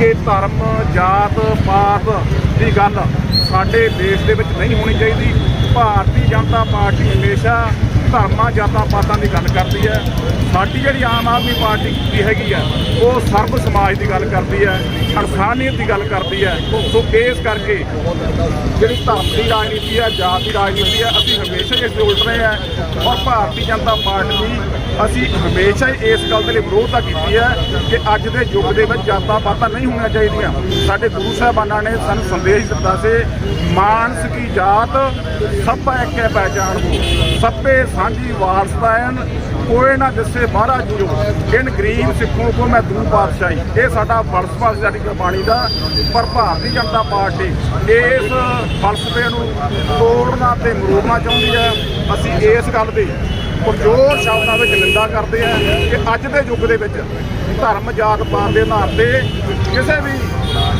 ਕਿ ਧਰਮ, ਜਾਤ, ਪਾਤ ਦੀ ਗੱਲ ਸਾਡੇ ਦੇਸ਼ ਦੇ ਵਿੱਚ ਨਹੀਂ ਹੋਣੀ ਚਾਹੀਦੀ। ਭਾਰਤੀ ਜਨਤਾ ਪਾਰਟੀ ਹਮੇਸ਼ਾ ਧਰਮਾਂ, ਜਾਤਾਂ, ਪਾਤਾਂ ਦੀ ਗੱਲ ਕਰਦੀ ਹੈ। ਸਾਡੀ ਜਿਹੜੀ ਆਮ ਆਦਮੀ ਪਾਰਟੀ ਦੀ ਹੈਗੀ ਆ ਉਹ ਸਰਬ ਸਮਾਜ ਦੀ ਗੱਲ ਕਰਦੀ ਹੈ, ਇਨਸਾਨੀਅਤ ਦੀ ਗੱਲ ਕਰਦੀ ਹੈ। ਸੋ ਇਸ ਕਰਕੇ ਜਿਹੜੀ ਧਰਮ ਦੀ ਰਾਜਨੀਤੀ ਹੈ, ਜਾਤ ਦੀ ਰਾਜਨੀਤੀ ਹੈ, ਅਸੀਂ ਹਮੇਸ਼ਾ ਹੀ ਇਸ ਉਲਟ ਰਹੇ ਹਾਂ। ਔਰ ਭਾਰਤੀ ਜਨਤਾ ਪਾਰਟੀ ਦੀ ਅਸੀਂ ਹਮੇਸ਼ਾ ਹੀ ਇਸ ਗੱਲ ਦੇ ਲਈ ਵਿਰੋਧਤਾ ਕੀਤੀ ਹੈ ਕਿ ਅੱਜ ਦੇ ਯੁੱਗ ਦੇ ਵਿੱਚ ਜਾਤਾਂ ਪਾਤਾਂ ਨਹੀਂ ਹੋਣੀਆਂ ਚਾਹੀਦੀਆਂ। ਸਾਡੇ ਗੁਰੂ ਸਾਹਿਬਾਨਾਂ ਨੇ ਸਾਨੂੰ ਸੰਦੇਸ਼ ਦਿੱਤਾ ਸੀ, ਮਾਨਸ ਕੀ ਜਾਤ, ਸਭ ਏਕੇ ਪਹਿਚਾਨ ਹੋ ਸਭੇ ਸਾਂਝੀ ਵਾਰਸਤਾਨ ਕੋਏ ਨਾ ਦਿਸੇ ਬਾਹਰਾ ਜੀਓ। ਇਨ ਗਰੀਬ ਸਿੱਖੋਂ ਕੋ ਮੈਂ ਦੂੰ ਪਾਤਸ਼ਾਹੀ ਇਹ ਸਾਡਾ ਫਲਸਫਾ ਸੀ ਸਾਡੀ ਗੁਰਬਾਣੀ ਦਾ, ਪਰ ਭਾਰਤੀ ਜਨਤਾ ਪਾਰਟੀ ਇਸ ਫਲਸਫੇ ਨੂੰ ਤੋੜਨਾ ਤੇ ਮਰੋੜਨਾ ਚਾਹੁੰਦੀ ਹੈ। ਅਸੀਂ ਇਸ ਗੱਲ ਦੀ ਪੁਰਜੋਰ ਸ਼ਬਦਾਂ ਵਿੱਚ ਨਿੰਦਾ ਕਰਦੇ ਹਾਂ ਕਿ ਅੱਜ ਦੇ ਯੁੱਗ ਦੇ ਵਿੱਚ ਧਰਮ ਜਾਤ ਪਾਤ ਦੇ ਆਧਾਰ ਤੇ ਕਿਸੇ ਵੀ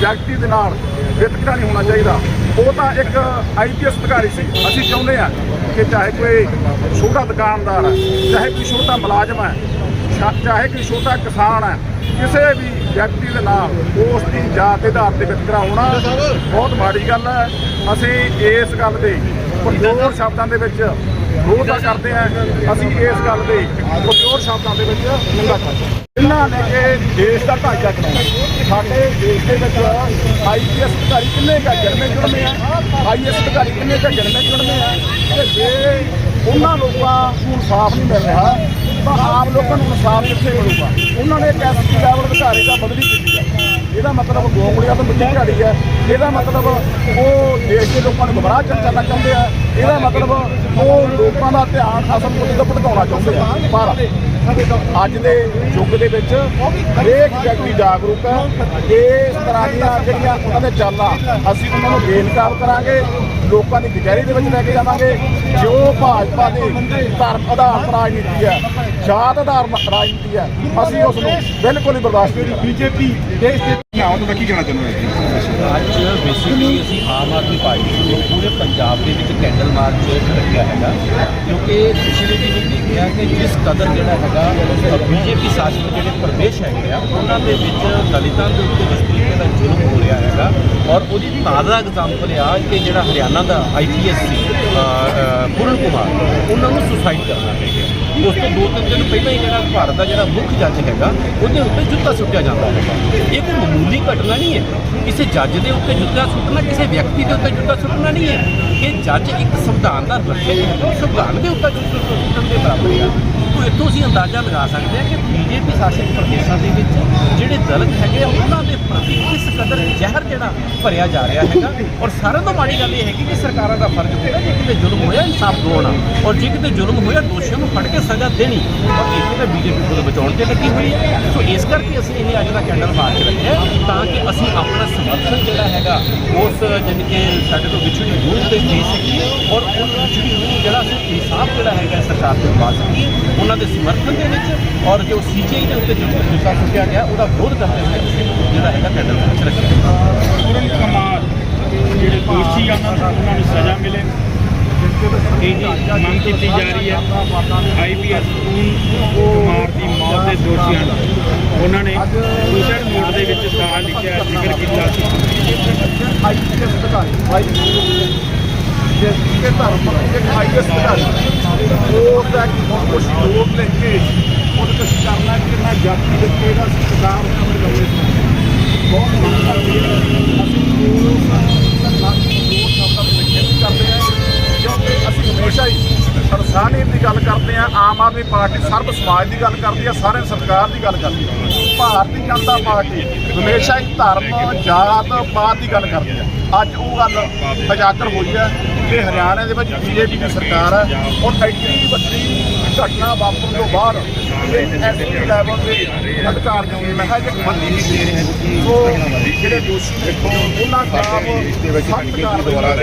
ਵਿਅਕਤੀ ਦੇ ਨਾਲ ਵਿਤਕਰਾ ਨਹੀਂ ਹੋਣਾ ਚਾਹੀਦਾ। ਉਹ ਤਾਂ ਇੱਕ ਆਈਪੀਐਸ ਅਧਿਕਾਰੀ ਸੀ। ਅਸੀਂ ਚਾਹੁੰਦੇ ਹਾਂ ਕਿ ਚਾਹੇ ਕੋਈ ਛੋਟਾ ਦੁਕਾਨਦਾਰ ਹੈ, ਚਾਹੇ ਕੋਈ ਛੋਟਾ ਮੁਲਾਜ਼ਮ ਹੈ ਚਾਹੇ ਕੋਈ ਛੋਟਾ ਕਿਸਾਨ ਹੈ, ਕਿਸੇ ਵੀ ਵਿਅਕਤੀ ਦੇ ਨਾਲ ਉਸ ਦੀ ਜਾਤ ਦੇ ਆਧਾਰ ਤੇ ਵਿਤਕਰਾ ਹੋਣਾ ਬਹੁਤ ਮਾੜੀ ਗੱਲ ਹੈ। ਅਸੀਂ ਇਸ ਗੱਲ ਦੇ ਪੁਰਜੋਰ ਸ਼ਬਦਾਂ ਦੇ ਵਿੱਚ ਵਿਰੋਧਤਾ ਕਰਦੇ ਹਾਂ ਅਸੀਂ ਇਸ ਗੱਲ ਦੇ ਪੁਰਜੋਰ ਸ਼ਬਦਾਂ ਦੇ ਵਿੱਚ ਨਿੰਦਾ ਕਰਦੇ ਇਹਨਾਂ ਨੇ ਕਿ ਦੇਸ਼ ਦਾ ਢਾਂਚਾ ਚਲਾਉਣਾ ਸਾਡੇ ਦੇਸ਼ ਦੇ ਵਿੱਚ ਆਈਪੀਐਸ ਅਧਿਕਾਰੀ ਕਿੰਨੇ ਕਾ ਜਨਮੇ ਜੁੜਨੇ ਆ? ਆਈਐਸ ਅਧਿਕਾਰੀ ਕਿੰਨੇ ਕਾ ਜਨਮੇ ਜੁੜਨੇ ਆ? ਤੇ ਜੇ ਉਹਨਾਂ ਲੋਕਾਂ ਨੂੰ ਇਨਸਾਫ ਨਹੀਂ ਮਿਲ ਰਿਹਾ, ਤਾਂ ਆਮ ਲੋਕਾਂ ਨੂੰ ਇਨਸਾਫ ਕਿੱਥੇ ਮਿਲੂਗਾ? ਉਹਨਾਂ ਨੇ ਇੱਕ ਐਸਪੀ ਲੈਵਲ ਅਧਿਕਾਰੀ ਦਾ ਬਦਲੀ ਕੀਤੀ ਹੈ। ਇਹਦਾ ਮਤਲਬ ਗੋਂਗੜੀਆਂ ਤੋਂ ਮਿੱਟੀ ਝਾੜੀ ਹੈ। ਇਹਦਾ ਮਤਲਬ ਉਹ ਦੇਸ਼ ਦੇ ਲੋਕਾਂ ਨੂੰ ਗੁੰਮਰਾਹ ਚ ਕਰਨਾ ਚਾਹੁੰਦੇ ਆ। ਇਹਦਾ ਮਤਲਬ ਉਹ ਲੋਕਾਂ ਦਾ ਧਿਆਨ ਅਸਲ ਮੁੱਦੇ ਤੋਂ ਭਟਕਾਉਣਾ ਚਾਹੁੰਦੇ ਆ। ਪਰ ਅੱਜ ਦੇ ਯੁੱਗ ਦੇ ਵਿੱਚ ਹਰੇਕ ਵਿਅਕਤੀ ਜਾਗਰੂਕ ਹੈ ਇਸ ਤਰ੍ਹਾਂ ਦੀਆਂ ਜਿਹੜੀਆਂ ਉਹਨਾਂ ਦੇ ਚਾਲਾਂ ਅਸੀਂ ਉਹਨਾਂ ਨੂੰ ਬੇਨਕਾਬ ਕਰਾਂਗੇ, ਲੋਕਾਂ ਦੀ ਕਚਹਿਰੀ ਦੇ ਵਿੱਚ ਲੈ ਕੇ ਜਾਵਾਂਗੇ। ਜੋ ਭਾਜਪਾ ਦੀ ਧਰਮ ਆਧਾਰ ਰਾਜਨੀਤੀ ਹੈ, ਜਾਤ ਆਧਾਰ ਰਾਜਨੀਤੀ ਹੈ, ਅਸੀਂ ਉਸ ਨੂੰ ਬਿਲਕੁਲ ਹੀ ਬਰਦਾਸ਼ਤ ਨਹੀਂ ਬੀਜੇਪੀ, ਦੇਸ਼ ਦੇ ਨਾਮ ਤੋਂ ਕੀ ਕਹਿਣਾ ਚਾਹੁੰਦੇ ਅੱਜ ਬੇਸਿਕਲੀ ਅਸੀਂ ਆਮ ਆਦਮੀ ਪਾਰਟੀ ਨੂੰ ਪੂਰੇ ਪੰਜਾਬ ਦੇ ਵਿੱਚ ਕੈਂਡਲ ਮਾਰਚ ਰੱਖਿਆ ਹੈਗਾ ਕਿਉਂਕਿ ਪਿਛਲੇ ਦਿਨੀ ਦੇਖਿਆ ਕਿ ਜਿਸ ਕਦਰ ਜਿਹੜਾ ਹੈਗਾ ਬੀਜੇਪੀ ਸ਼ਾਸਨ ਜਿਹੜੇ ਪ੍ਰਦੇਸ਼ ਹੈਗੇ ਆ ਉਹਨਾਂ ਦੇ ਵਿੱਚ ਦਲਿਤਾਂ ਦੇ ਉੱਤੇ ਜਿਸ ਤਰੀਕੇ ਦਾ ਜ਼ੁਲਮ ਹੋ ਰਿਹਾ ਹੈਗਾ ਔਰ ਉਹਦੀ ਤਾਜ਼ਾ ਐਗਜ਼ਾਮਪਲ ਆ ਕਿ ਜਿਹੜਾ ਹਰਿਆਣਾ ਦਾ ਆਈਪੀਐਸ ਸੀ ਅ, ਅ, ਪੂਰਨ ਕੁਮਾਰ ਉਹਨਾਂ ਨੂੰ ਸੁਸਾਈਡ ਕਰਨਾ ਪੈ ਗਿਆ। ਉਸ ਤੋਂ ਦੋ ਤਿੰਨ ਦਿਨ ਪਹਿਲਾਂ ਹੀ ਜਿਹੜਾ ਭਾਰਤ ਦਾ ਜਿਹੜਾ ਮੁੱਖ ਜੱਜ ਹੈਗਾ, ਉਹਦੇ ਉੱਤੇ ਜੁੱਤਾ ਸੁੱਟਿਆ ਜਾਂਦਾ ਹੈਗਾ। ਇਹ ਕੋਈ ਮਾਮੂਲੀ ਘਟਨਾ ਨਹੀਂ ਹੈ। ਕਿਸੇ ਜੱਜ ਦੇ ਉੱਤੇ ਜੁੱਤਾ ਸੁੱਟਣਾ, ਕਿਸੇ ਵਿਅਕਤੀ ਦੇ ਉੱਤੇ ਜੁੱਤਾ ਸੁੱਟਣਾ ਨਹੀਂ ਹੈ। ਇਹ ਜੱਜ ਇੱਕ ਸੰਵਿਧਾਨ ਦਾ ਰਖਿਅਕ ਸੰਵਿਧਾਨ ਦੇ ਉੱਤੇ ਜੁੱਤਾ ਸੁੱਟਣ ਦੇ ਬਰਾਬਰ ਹੈ। ਤੋ ਇੱਥੋਂ ਅਸੀਂ ਅੰਦਾਜ਼ਾ ਲਗਾ ਸਕਦੇ ਹਾਂ ਕਿ ਬੀਜੇਪੀ ਸ਼ਾਸਿਤ ਪ੍ਰਦੇਸ਼ਾਂ ਦੇ ਵਿੱਚ ਜਿਹੜੇ ਦਲਿਤ ਹੈਗੇ ਆ, ਉਹਨਾਂ ਦੇ ਪ੍ਰਤੀ ਕਿਸ ਕਦਰ ਜ਼ਹਿਰ ਜਿਹੜਾ ਭਰਿਆ ਜਾ ਰਿਹਾ ਹੈਗਾ। ਔਰ ਸਾਰਿਆਂ ਤੋਂ ਮਾੜੀ ਗੱਲ ਇਹ ਹੈਗੀ ਕਿ ਸਰਕਾਰਾਂ ਦਾ ਫਰਜ਼ ਹੁੰਦਾ ਜੇ ਕਿਤੇ ਜ਼ੁਲਮ ਹੋਇਆ, ਇਨਸਾਫ ਦਿਵਾਉਣਾ ਔਰ ਜੇ ਕਿਤੇ ਜ਼ੁਲਮ ਹੋਇਆ, ਦੋਸ਼ੀਆਂ ਨੂੰ ਫੜ ਕੇ ਸਜ਼ਾ ਦੇਣੀ। ਔਰ ਇੱਥੇ ਤਾਂ ਬੀਜੇਪੀ ਖੁਦ ਬਚਾਉਣ ਤੇ ਲੱਗੀ ਹੋਈ ਹੈ। ਸੋ ਇਸ ਕਰਕੇ ਅਸੀਂ ਇਹ ਅੱਜ ਦਾ ਕੈਂਡਲ ਮਾਰਚ ਰੱਖਿਆ ਤਾਂ ਕਿ ਅਸੀਂ ਆਪਣਾ ਸਮਰਥਨ ਜਿਹੜਾ ਹੈਗਾ, ਉਸ ਜਾਣੀ ਕਿ ਸਾਡੇ ਤੋਂ ਵਿਛੜੀ ਰੂਹ ਤੇ ਦੇ ਸਕੀਏ ਔਰ ਉਹ ਵਿਛੜੀ ਰੂਹ ਜਿਹੜਾ ਅਸੀਂ ਇਨਸਾਫ ਜਿਹੜਾ ਹੈਗਾ ਸਰਕਾਰ ਦੇ ਪਾ ਸਕੀਏ ਉਹਨਾਂ ਦੇ ਸਮਰਥਨ ਦੇ ਵਿੱਚ ਔਰ ਜੋ ਸੀਜੀਆਈ ਦੇ ਉੱਤੇ ਜੋ ਜੁੱਤਾ ਸੁੱਟਿਆ ਗਿਆ, ਉਹਦਾ ਵਿਰੋਧ ਕਰਦੇ ਹੋਏ ਅਸੀਂ ਜਿਹੜਾ ਹੈਗਾ ਕੈਂਡਲ ਮਾਰਚ ਰੱਖਿਆ। ਪੂਰਨ ਕਮਾਲ ਜਿਹੜੇ ਦੋਸ਼ੀ ਆ ਉਹਨਾਂ ਨੂੰ ਸਜ਼ਾ ਮਿਲੇ। ਇਹਦੀ ਮੰਗ ਕੀਤੀ ਜਾ ਰਹੀ ਹੈ। ਆਈਪੀਐਸ ਪੂਰਨ ਕੁਮਾਰ ਦੀ ਮੌਤ ਦੇ ਦੋਸ਼ੀਆਂ ਨੂੰ। ਉਹਨਾਂ ਨੇ ਸੁਸਾਈਡ ਨੋਟ ਦੇ ਵਿੱਚ ਸਾਰਾ ਲਿਖਿਆ, ਜ਼ਿਕਰ ਕੀਤਾ ਸੀ। ਆਈਪੀਐਸ ਅਧਿਕਾਰੀ ਆਈਪੀਐਸ ਜੇ ਧਰਮ ਇੱਕ ਆਈਪੀਐਸ ਅਧਿਕਾਰੀ ਉਹ ਦਾ ਕੁਝ ਲੋਕ ਲੈ ਕੇ ਉਹਦੇ ਕੁਝ ਕਰਨਾ ਕਿ ਮੈਂ ਜਾਤੀ ਦੇ ਕੇ ਸਤਿਕਾਰ ਕਰਨ ਲੱਗੇ ਬਹੁਤ ਮੰਗ ਕਰਦੇ ਅਸੀਂ ਉਹ ਧਰਮਾਂ ਨੂੰ ਸ਼ਬਦਾਂ ਦੇ ਵਿੱਚ ਨਹੀਂ ਕਰਦੇ ਹਾਂ ਕਿਉਂਕਿ ਅਸੀਂ ਹਮੇਸ਼ਾ ਹੀ ਇਨਸਾਨੀਅਤ ਦੀ ਗੱਲ ਕਰਦੇ ਹਾਂ, ਆਮ ਆਦਮੀ ਪਾਰਟੀ ਸਰਬ ਸਮਾਜ ਦੀ ਗੱਲ ਕਰਦੀ ਹੈ ਸਾਰੇ ਸਰਕਾਰ ਦੀ ਗੱਲ ਕਰਦੀ ਹੈ। ਭਾਰਤੀ ਜਨਤਾ ਪਾਰਟੀ ਹਮੇਸ਼ਾ ਹੀ ਧਰਮ, ਜਾਤ, ਪਾਤ ਦੀ ਗੱਲ ਕਰਦੀ ਹੈ। ਅੱਜ ਉਹ ਗੱਲ ਉਜਾਗਰ ਹੋਈ ਹੈ ਕਿ ਹਰਿਆਣਾ ਦੇ ਵਿੱਚ ਬੀਜੇਪੀ ਦੀ ਸਰਕਾਰ ਹੈ ਔਰ ਐਡੀ ਵੱਡੀ ਘਟਨਾ ਵਾਪਰਨ ਤੋਂ ਬਾਅਦ ਐਸਪੀ ਲੈਵਲ ਦੇ ਅਧਿਕਾਰ ਦੀ ਮਹਿਜ ਮੰਨੀ ਨਹੀਂ ਦੇ ਰਹੇ ਸੋ ਜਿਹੜੇ ਦੋਸ਼ੀ ਨੇ ਉਹਨਾਂ ਖਿਲਾਫ ਸਖਤ ਕਾਰਵਾਈ ਦੁਆਰਾ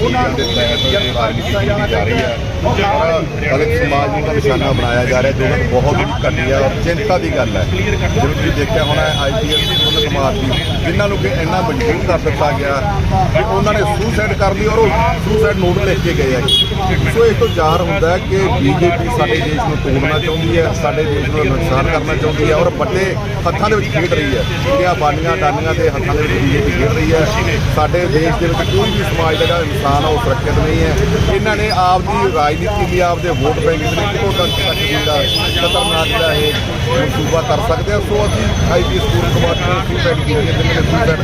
ਉਹਨਾਂ ਨੂੰ ਗ੍ਰਿਫਤਾਰ ਕੀਤਾ ਜਾਣਾ ਚਾਹੀਦਾ ਹੈ। ਦਲਿਤ ਸਮਾਜ ਨੂੰ ਨਿਸ਼ਾਨਾ ਬਣਾਇਆ ਜਾ ਰਿਹਾ ਜੋ ਕਿ ਬਹੁਤ ਹੀ ਘਟੀਆ ਔਰ ਚਿੰਤਾ ਦੀ ਗੱਲ ਹੈ। ਜਿਵੇਂ ਤੁਸੀਂ ਦੇਖਿਆ ਹੋਣਾ, ਆਈਪੀਐਸ ਪੁਲਿਸ ਮਾਰਦੀ ਜਿਨ੍ਹਾਂ ਨੂੰ ਕਿ ਇੰਨਾ ਮਜਬੂਰ ਕਰ ਦਿੱਤਾ ਗਿਆ ਕਿ ਉਹਨਾਂ ਨੇ ਸੁਸਾਈਡ ਕਰ ਲਈ ਔਰ ਉਹ ਸੁਸਾਈਡ ਨੋਟ ਲਿਖ ਕੇ ਗਏ ਆ। ਸੋ ਇਸ ਤੋਂ ਜ਼ਾਹਰ ਹੁੰਦਾ ਹੈ ਕਿ ਬੀਜੇਪੀ ਸਾਡੇ ਦੇਸ਼ ਨੂੰ ਤੋੜਨਾ ਚਾਹੁੰਦੀ ਹੈ, ਸਾਡੇ ਦੇਸ਼ ਨੂੰ ਨੁਕਸਾਨ ਕਰਨਾ ਚਾਹੁੰਦੀ ਹੈ ਔਰ ਵੱਡੇ ਹੱਥਾਂ ਦੇ ਵਿੱਚ ਖੇਡ ਰਹੀ ਹੈ। ਜਿਹੜੀਆਂ ਬਾਨੀਆਂ, ਡਾਨੀਆਂ ਦੇ ਹੱਥਾਂ ਦੇ ਵਿੱਚ ਬੀਜੇਪੀ ਖੇਡ ਰਹੀ ਹੈ। ਸਾਡੇ ਦੇਸ਼ ਦੇ ਵਿੱਚ ਕੋਈ ਵੀ ਸਮਾਜ ਦਾ ਜਿਹੜਾ ਇਨਸਾਨ ਆ, ਉਹ ਸੁਰੱਖਿਅਤ ਨਹੀਂ ਹੈ। ਇਹਨਾਂ ਨੇ ਆਪ ਦੀ ਰਾਜਨੀਤੀ ਲਈ ਆਪਦੇ ਵੋਟ ਬੈਂਕ ਦੇ ਲਈ ਕਿਤੋਂ ਤੱਕ ਤੱਕ ਜਿਹੜਾ ਖਤਰਨਾਕ ਜਿਹੜਾ ਇਹ ਮਨਸੂਬਾ ਕਰ ਸਕਦੇ ਆ। ਸੋ ਅਸੀਂ ਆਈਪੀ ਸਕੂਲ ਕੁਮਾਰ ਨੂੰ ਸੁਸਾਈਡ ਕੀਤੀ ਜਿਨ੍ਹਾਂ ਨੇ ਸੁਸਾਈਡ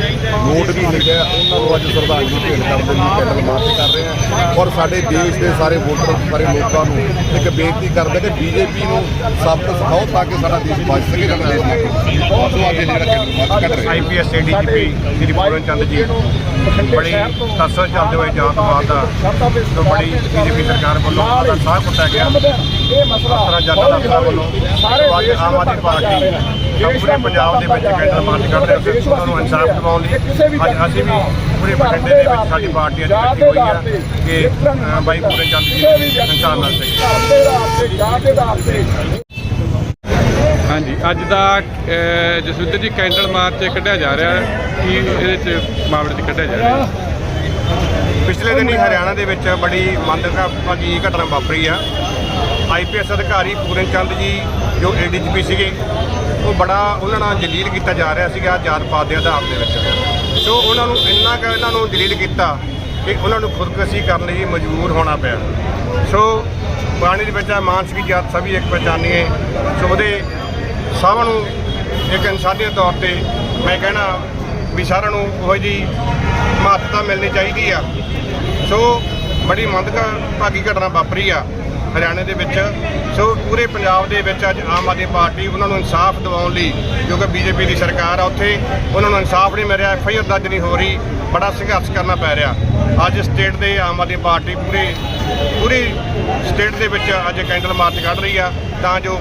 ਨੋਟ ਵੀ ਲਿਖਿਆ। ਉਹਨਾਂ ਨੂੰ ਅੱਜ ਸ਼ਰਧਾਂਜਲੀ ਭੇਟ ਕਰਨ ਦੇ ਲਈ ਕੈਂਡਲ ਮਾਰਚ ਕਰ ਰਹੇ ਹਾਂ ਔਰ ਸਾਡੇ ਦੇਸ਼ ਦੇ ਸਾਰੇ ਵੋਟਰ ਸਾਰੇ ਲੋਕਾਂ ਨੂੰ ਇੱਕ ਬੇਨਤੀ ਕਰਦੇ ਕਿ ਬੀਜੇਪੀ ਨੂੰ ਸਬਕ ਸਿਖਾਓ ਤਾਂ ਕਿ ਸਾਡਾ ਦੇਸ਼ ਬਚ ਸਕੇ ਸਾਡਾ ਦੇਸ਼ ਸੋ ਅੱਜ ਇਹ ਜਿਹੜਾ ਕੈਂਡਲ ਮਾਰਚ ਕੱਢ ਰਹੇ ਆਈਪੀਐਸ ਏਡੀਜੀਪੀ ਸ੍ਰੀ ਪੂਰਨ ਚੰਦ ਜੀ ਬੜੀ ਤਰਸੋਂ ਚੱਲਦੇ ਹੋਏ ਦਾ ਤੋਂ ਬੜੀ ਬੀਜੇਪੀ ਸਰਕਾਰ ਵੱਲੋਂ ਉਹਨਾਂ ਦਾ ਸਾਹ ਕੁੱਟਿਆ ਗਿਆ। ਇਸ ਤਰ੍ਹਾਂ ਜਨਤਾ ਦਾ ਅਫਸਰ ਵੱਲੋਂ ਸੋ ਅੱਜ ਆਮ ਆਦਮੀ ਪਾਰਟੀ ਜੋ ਪੂਰੇ ਪੰਜਾਬ ਦੇ ਵਿੱਚ ਕੈਂਡਲ ਮਾਰਚ ਕਰ ਰਹੇ ਸੀ ਉਹਨਾਂ ਨੂੰ ਇਨਸਾਫ ਦਿਵਾਉਣ ਲਈ ਅੱਜ ਅਸੀਂ ਵੀ ਪੂਰੇ ਬਠਿੰਡੇ ਦੇ ਵਿੱਚ ਸਾਡੀ ਪਾਰਟੀ ਅੱਜ ਇਕੱਠੀ ਹੋਈ ਹੈ ਕਿ ਅ, ਬਾਈ ਚੰਦ ਜੀ ਸਕੇ ਹਾਂਜੀ ਅੱਜ ਦਾ ਜਸਵਿੰਦਰ ਜੀ ਕੈਂਡਲ ਮਾਰਚ ਕੱਢਿਆ ਜਾ ਰਿਹਾ ਹੈ। ਕੀ ਇਹਦੇ ਚ ਮਾਮਲੇ ਚ ਕੱਢਿਆ ਜਾ ਰਿਹਾ ਹੈ? ਪਿਛਲੇ ਦਿਨੀ ਹਰਿਆਣਾ ਦੇ ਵਿੱਚ ਬੜੀ ਮੰਦਭਾਗੀ ਘਟਨਾ ਵਾਪਰੀ ਆ। ਆਈਪੀਐਸ ਅਧਿਕਾਰੀ ਪੂਰਨ ਚੰਦ ਜੀ, ਜੋ ਏਡੀਜੀਪੀ ਸੀਗੇ, ਉਹ ਬੜਾ ਉਹਨਾਂ ਨਾਲ ਜਲੀਲ ਕੀਤਾ ਜਾ ਰਿਹਾ ਸੀਗਾ ਜਾਤ ਪਾਤ ਦੇ ਆਧਾਰ ਦੇ ਵਿੱਚ। ਸੋ ਉਹਨਾਂ ਨੂੰ ਇੰਨਾ ਕੁ ਇਹਨਾਂ ਨੂੰ ਜਲੀਲ ਕੀਤਾ ਕਿ ਉਹਨਾਂ ਨੂੰ ਖੁਦਕੁਸ਼ੀ ਕਰਨ ਲਈ ਮਜਬੂਰ ਹੋਣਾ ਪਿਆ। ਸੋ ਬਾਣੀ ਦੇ ਵਿੱਚ ਆ, ਮਾਨਸਿਕ ਜਾਤ ਸਭੀ ਇੱਕ ਪਛਾਨੀਏ ਸੋ ਉਹਦੇ ਸਭ ਨੂੰ ਇੱਕ ਇਨਸਾਨੀਅਤ ਤੌਰ ਤੇ ਮੈਂ ਕਹਿਣਾ ਵੀ ਸਾਰਿਆਂ ਨੂੰ ਉਹ ਜਿਹੀ ਮਹੱਤਤਾ ਮਿਲਣੀ ਚਾਹੀਦੀ ਆ। ਸੋ ਬੜੀ ਮੰਦਭਾਗੀ ਘਟਨਾ ਵਾਪਰੀ ਆ ਹਰਿਆਣੇ ਦੇ ਵਿੱਚ। ਸੋ ਪੂਰੇ ਪੰਜਾਬ ਦੇ ਵਿੱਚ ਅੱਜ ਆਮ ਆਦਮੀ ਪਾਰਟੀ ਉਹਨਾਂ ਨੂੰ ਇਨਸਾਫ ਦਿਵਾਉਣ ਲਈ, ਜੋ ਕਿਉਂਕਿ ਬੀਜੇਪੀ ਦੀ ਸਰਕਾਰ ਆ, ਉੱਥੇ ਉਹਨਾਂ ਨੂੰ ਇਨਸਾਫ ਨਹੀਂ ਮਿਲ ਰਿਹਾ, ਐਫ ਆਈ ਆਰ ਦਰਜ ਨਹੀਂ ਹੋ ਰਹੀ, ਬੜਾ ਸੰਘਰਸ਼ ਕਰਨਾ ਪੈ ਰਿਹਾ। ਅੱਜ ਸਟੇਟ ਦੇ ਆਮ ਆਦਮੀ ਪਾਰਟੀ ਪੂਰੇ, ਪੂਰੀ ਸਟੇਟ ਦੇ ਵਿੱਚ ਅੱਜ ਕੈਂਡਲ ਮਾਰਚ ਕੱਢ ਰਹੀ ਆ, ਤਾਂ ਜੋ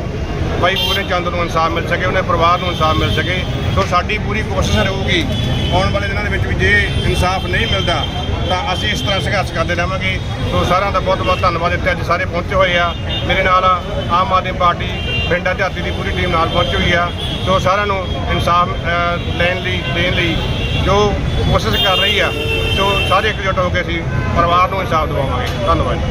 ਭਾਈ ਪੂਰੇ ਚੰਦ ਨੂੰ ਇਨਸਾਫ ਮਿਲ ਸਕੇ, ਉਹਨੇ ਪਰਿਵਾਰ ਨੂੰ ਇਨਸਾਫ ਮਿਲ ਸਕੇ। ਸੋ ਸਾਡੀ ਪੂਰੀ ਕੋਸ਼ਿਸ਼ ਰਹੂਗੀ, ਆਉਣ ਵਾਲੇ ਦਿਨਾਂ ਦੇ ਵਿੱਚ ਵੀ ਜੇ ਇਨਸਾਫ ਨਹੀਂ ਮਿਲਦਾ ਤਾਂ ਅਸੀਂ ਇਸ ਤਰ੍ਹਾਂ ਸੰਘਰਸ਼ ਕਰਦੇ ਰਹਾਂਗੇ। ਸੋ ਸਾਰਿਆਂ ਦਾ ਬਹੁਤ ਬਹੁਤ ਧੰਨਵਾਦ। ਇੱਥੇ ਅੱਜ ਸਾਰੇ ਪਹੁੰਚੇ ਹੋਏ ਆ। ਮੇਰੇ ਨਾਲ ਆਮ ਆਦਮੀ ਪਾਰਟੀ ਪਿੰਡਾਂ ਦਿਹਾਤੀ ਦੀ ਪੂਰੀ ਟੀਮ ਨਾਲ ਪਹੁੰਚੀ ਹੋਈ ਆ। ਸੋ ਸਾਰਿਆਂ ਨੂੰ ਇਨਸਾਫ ਲੈਣ ਲਈ ਦੇਣ ਲਈ ਜੋ ਕੋਸ਼ਿਸ਼ ਕਰ ਰਹੀ ਆ ਸੋ ਸਾਰੇ ਇਕਜੁੱਟ ਹੋ ਕੇ ਅਸੀਂ ਪਰਿਵਾਰ ਨੂੰ ਇਨਸਾਫ ਦਿਵਾਵਾਂਗੇ। ਧੰਨਵਾਦ ਜੀ।